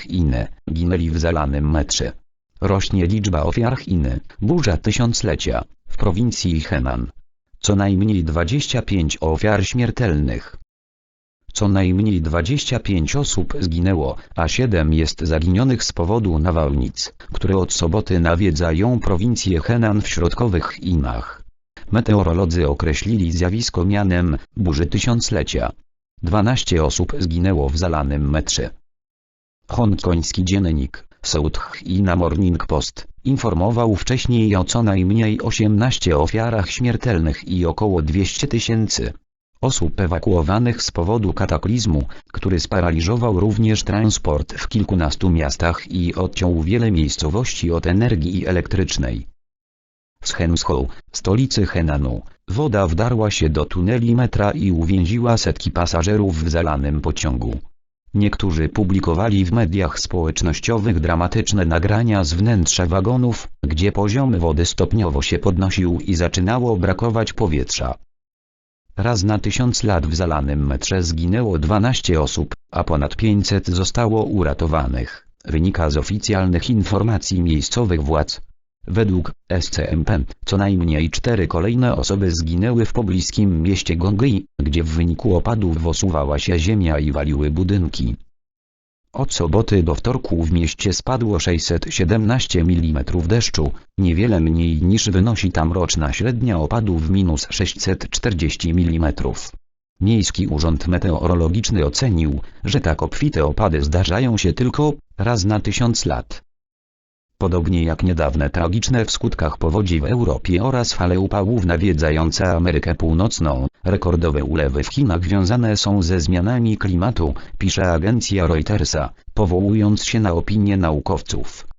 Chiny, ginęli w zalanym metrze. Rośnie liczba ofiar Chiny, burza tysiąclecia, w prowincji Henan. Co najmniej 25 ofiar śmiertelnych. Co najmniej 25 osób zginęło, a 7 jest zaginionych z powodu nawałnic, które od soboty nawiedzają prowincję Henan w środkowych Chinach. Meteorolodzy określili zjawisko mianem burzy tysiąclecia. 12 osób zginęło w zalanym metrze. Hongkoński dziennik South China Morning Post informował wcześniej o co najmniej 18 ofiarach śmiertelnych i około 200 tysięcy osób ewakuowanych z powodu kataklizmu, który sparaliżował również transport w kilkunastu miastach i odciął wiele miejscowości od energii elektrycznej. Z Henzhou, stolicy Henanu, woda wdarła się do tuneli metra i uwięziła setki pasażerów w zalanym pociągu. Niektórzy publikowali w mediach społecznościowych dramatyczne nagrania z wnętrza wagonów, gdzie poziom wody stopniowo się podnosił i zaczynało brakować powietrza. Raz na tysiąc lat w zalanym metrze zginęło 12 osób, a ponad 500 zostało uratowanych, wynika z oficjalnych informacji miejscowych władz. Według SCMP, co najmniej cztery kolejne osoby zginęły w pobliskim mieście Gongyi, gdzie w wyniku opadów osuwała się ziemia i waliły budynki. Od soboty do wtorku w mieście spadło 617 mm deszczu, niewiele mniej niż wynosi tam roczna średnia opadów minus 640 mm. Miejski Urząd Meteorologiczny ocenił, że tak obfite opady zdarzają się tylko raz na tysiąc lat. Podobnie jak niedawne tragiczne w skutkach powodzi w Europie oraz fale upałów nawiedzające Amerykę Północną, rekordowe ulewy w Chinach wiązane są ze zmianami klimatu, pisze agencja Reutersa, powołując się na opinie naukowców.